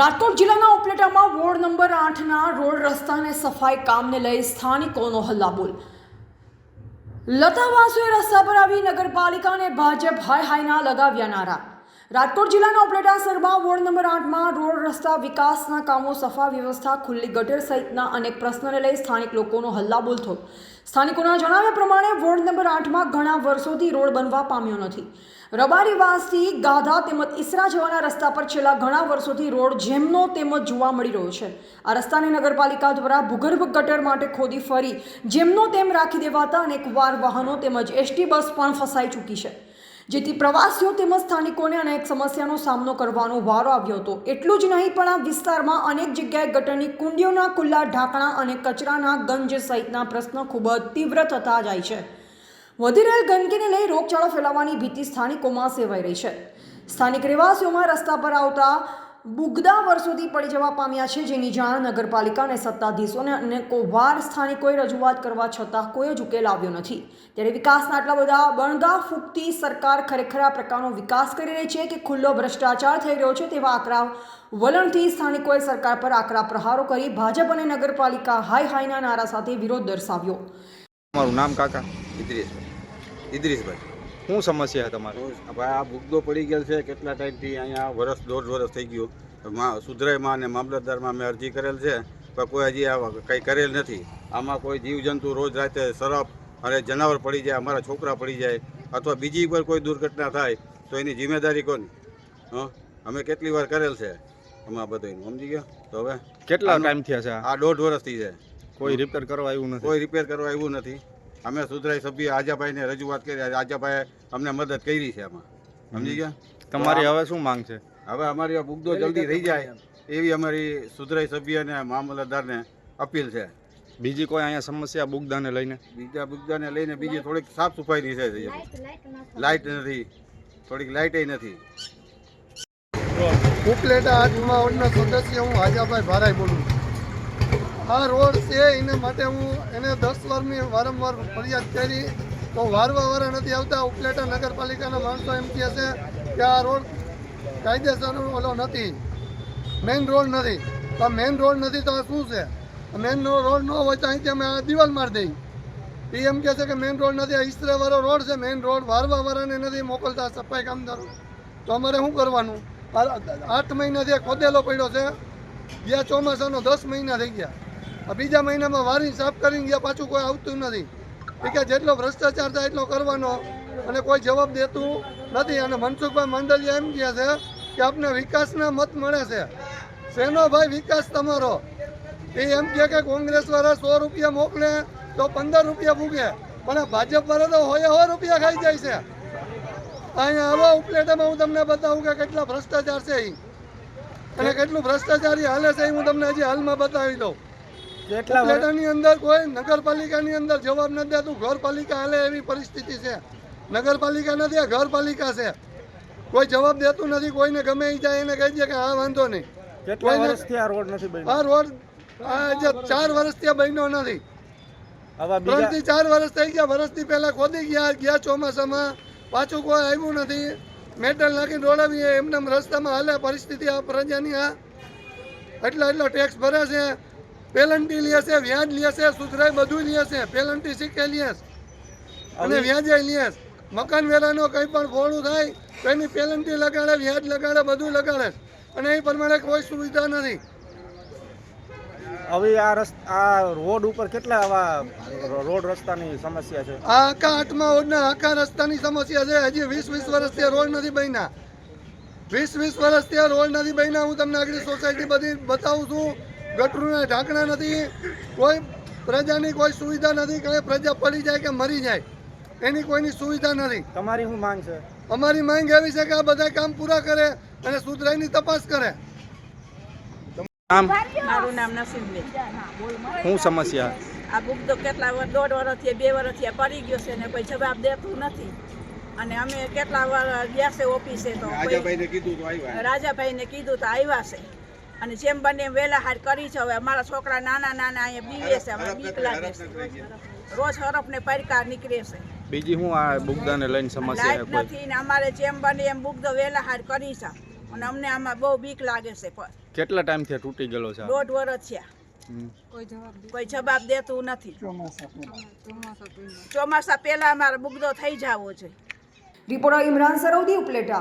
રાજકોટ જિલ્લાના ઉપલેટામાં ward number આઠના રોડ રસ્તાને સફાઈ કામને લઈ સ્થાનિકોનો હલ્લાબોલ. લતા વાસુએ રસ્તા પર આવી નગરપાલિકાને ભાજપ હાય હાયના લગાવ્યા નારા. રાજકોટ જિલ્લાના ઉપલેટા સરબા વોર્ડ નંબર આઠમાં રોડ રસ્તા વિકાસના કામો, સફા વ્યવસ્થા, ખુલ્લી ગટર સહિતના અનેક પ્રશ્નોને લઈ સ્થાનિક લોકોનો હલ્લાબોલ થયો. સ્થાનિકોના જણાવ્યા પ્રમાણે વોર્ડ નંબર આઠમાં ઘણા વર્ષોથી રોડ બનવા પામ્યો નથી. રબારીવાસથી ગાધા તેમજ ઈસરા જવાના રસ્તા પર છેલ્લા ઘણા વર્ષોથી રોડ જેમનો તેમજ જોવા મળી રહ્યો છે. આ રસ્તાને નગરપાલિકા દ્વારા ભૂગર્ભ ગટર માટે ખોદી ફરી જેમનો તેમ રાખી દેવાતા અનેકવાર વાહનો તેમજ એસટી બસ પણ ફસાઈ ચૂકી છે. જેથી પ્રવાસીઓ તેમજ સ્થાનિકોને અનેક સમસ્યાનો સામનો કરવાનો વારો આવ્યો હતો. એટલું જ નહીં, પણ આ વિસ્તારમાં અનેક જગ્યાએ ગટરની કુંડીઓના ખુલ્લા ઢાંકણા અને કચરાના ગંજ સહિતના પ્રશ્નો ખૂબ જ તીવ્ર થતા જાય છે. વધી રહેલ ગંદકીને લઈ રોગચાળો ફેલાવવાની ભીતિ સ્થાનિકોમાં સેવાઈ રહી છે. સ્થાનિક રહેવાસીઓમાં રસ્તા પર આવતા બુગદા વર્ષોથી પડી જવા પામ્યા છે, જેની જાણ નગરપાલિકા અને સત્તાધીશોને અને કોવાર સ્થાનિકોએ રજૂઆત કરવા છતાં કોઈ જ ઉકેલ આવ્યો નથી. ત્યારે વિકાસના આટલા બધા બણગા ફૂંકતી સરકાર ખરેખર આ પ્રકારનો વિકાસ કરી રહી છે કે ખુલ્લો ભ્રષ્ટાચાર થઈ રહ્યો છે તેવા આકરા વલણથી સ્થાનિકોએ સરકાર પર આકરા પ્રહારો કરી ભાજપ અને નગરપાલિકા હાય હાયના નારા સાથે વિરોધ દર્શાવ્યો. મારું નામ કાકા. ઇદ્રીસભાઈ ઇદ્રીસભાઈ શું સમસ્યા છે તમારે? ભાઈ આ ભૂગદો પડી ગયેલ છે કેટલા ટાઈમથી અહીંયા વરસ દોઢ વરસ થઈ ગયું. મા સુધરાઈમાં અને મામલતદારમાં મેં અરજી કરેલ છે પણ કોઈ હજી આ કંઈ કરેલ નથી. આમાં કોઈ જીવજંતુ રોજ રાતે સરફ અને જનાવર પડી જાય અમારા છોકરા પડી જાય અથવા બીજી પર કોઈ દુર્ઘટના થાય તો એની જિમ્મેદારી કોની? હં? અમે કેટલી વાર કરેલ છે? આમાં બધું સમજી ગયા? તો હવે કેટલા ટાઈમથી ટાઈમ થયા છે આ? આ દોઢ વર્ષથી છે કોઈ રિપેર કરવા આવ્યું નથી? કોઈ રિપેર કરવા આવ્યું નથી. અમે સુધરાઈ સભ્ય આજાભાઈને રજૂઆત કરી આજાભાઈએ અમને મદદ કરી છે આમાં. સમજી ગયા? તમારી હવે શું માંગ છે? હવે અમારી આ બુગદો જલ્દી થઈ જાય એવી અમારી સુધરાઈ સભ્ય અને મામલતદારને અપીલ છે. બીજી કોઈ અહીંયા સમસ્યા બુગદાને લઈને? બીજા બુગદાને લઈને બીજી થોડીક સાફ સફાઈની છે લાઇટ નથી. થોડીક લાઇટે નથી. ઉપલેટા આજ વોર્ડના સદસ્ય હું હાજાભાઈ ભારાઈ બોલું છું. આ રોડ છે, એના માટે હું એને દસ વારની વારંવાર ફરિયાદ કરી. તો વારવા વારા નથી આવતા. ઉપલેટા નગરપાલિકાના માણસો એમ કહે છે કે આ રોડ કાયદેસર ઓલો નથી. મેઇન રોડ નથી. તો મેઇન રોડ નથી તો આ શું છે? મેઇન રોડ ન હોય તો અહીંથી અમે આ દિવાલ મારી દઈ એ એમ કહે છે કે મેઇન રોડ નથી. આ ઈસરાવાળો રોડ છે મેઇન રોડ. વારવા વાળાને નથી મોકલતા સફાઈ કામદારો. તો અમારે શું કરવાનું? આઠ મહિનાથી આ ખોદેલો પડ્યો છે. ગયા ચોમાસાનો દસ મહિના થઈ ગયા. આ બીજા મહિનામાં વારી સાફ કરીને ગયા પાછું કોઈ આવતું નથી. એ કે જેટલો ભ્રષ્ટાચાર થાય એટલો કરવાનો. અને કોઈ જવાબ દેતું નથી. અને મનસુખભાઈ મંડલિયા એમ કહે છે કે આપને વિકાસના મત મળે છે. શેનો ભાઈ વિકાસ તમારો. એ એમ કહે કે કોંગ્રેસ વાળા સો રૂપિયા મોકલે તો પંદર રૂપિયા ભૂગે. પણ ભાજપવાળા ભાજપ વાળા તો હોય સો રૂપિયા ખાઈ જાય છે. અહીંયા આવા ઉપલેટામાં હું તમને બતાવું કે કેટલા ભ્રષ્ટાચાર છે એ અને કેટલું ભ્રષ્ટાચારી હાલે છે એ હું તમને હજી હાલમાં બતાવી દઉં. ઉપલેટાની અંદર કોઈ નગરપાલિકાની અંદર જવાબ નથી દેતું. ઘરપાલિકા હાલે એવી પરિસ્થિતિ છે. નગરપાલિકા નથી આ ઘરપાલિકા છે. કોઈ જવાબ દેતું નથી કોઈને ગમે એ જાય એને કહી દે કે હા વાંધો નહીં. કેટલા વર્ષથી આ રોડ નથી બન્યો? આ રોડ આ ચાર વર્ષથી આ બન્યો નથી. ત્રણથી ચાર વર્ષ થઈ ગયા વર્ષથી પહેલા ખોદી ગયા ગયા ચોમાસામાં. પાછું કોઈ આવ્યું નથી. મેટલ નાખીને રોડાવીએ એમને રસ્તામાં હાલે પરિસ્થિતિ આ પ્રજાની આ. એટલા એટલો ટેક્સ ભરે છે. પેલન્ટી લે છે વ્યાજ લે છે સુધરાય બધું લે છે પેલન્ટી શીખે લે અને વ્યાજે લે મકાન વેરાનો કંઈ પણ ફોડું થાય તો એની પેલન્ટી લગાડે વ્યાજ લગાડે બધું લગાડે અને એ પ્રમાણે કોઈ સુવિધા નથી. હવે આ રસ્તા આ રોડ ઉપર કેટલા આવા રોડ રસ્તાની સમસ્યા છે? આ આખા આઠમા ઓડના આખા રસ્તાની સમસ્યા છે. હજી વીસ વીસ વર્ષથી રોડ નથી બન્યા. વીસ વીસ વર્ષથી આ રોડ નથી બન્યા. હું તમને આગળ સોસાયટી બધી બતાવું છું. ગટરના ઢાંકણા નથી કોઈ પ્રજાની કોઈ સુવિધા નથી કે પ્રજા પડી જાય કે મરી જાય. એની કોઈની સુવિધા નથી. તમારી શું માંગ છે? અમારી માંગ એવી છે કે આ બધા કામ પૂરા કરે અને સુધરાઈની તપાસ કરે. નામ? મારું નામ નસીબબેન હું સમસ્યા? આ બુક તો કેટલા વર- દોઢ વર્ષથી બે વર્ષથી પડી ગયો છે ને કોઈ જવાબ દેતું નથી. અને અમે કેટલા વાર ગયા છે ઓફિસે તો રાજાભાઈને કીધું તો આવ્યા છે. અને જેમ બને વહેલા હાર કરી છે. હવે અમારા છોકરા નાના નાના અહીંયા બીવે છે. અમારે બીક લાગે છે. રોજ હરફને પડકાર નીકળે છે. બીજી હું આ બુગદાને લઈને સમસ્યા નથી ને અમારે જેમ બને એમ બુગદો વહેલા હાર કરી છે. અને અમને આમાં બહુ બીક લાગે છે. કેટલા ટાઈમથી તૂટી ગયેલો છે દોઢ વર્ષ છે કોઈ જવાબ દેતું નથી. ચોમાસા પહેલા અમારે બુગદો થઈ જવો છે. રિપોર્ટર ઇમરાન સરોદી ઉપલેટા.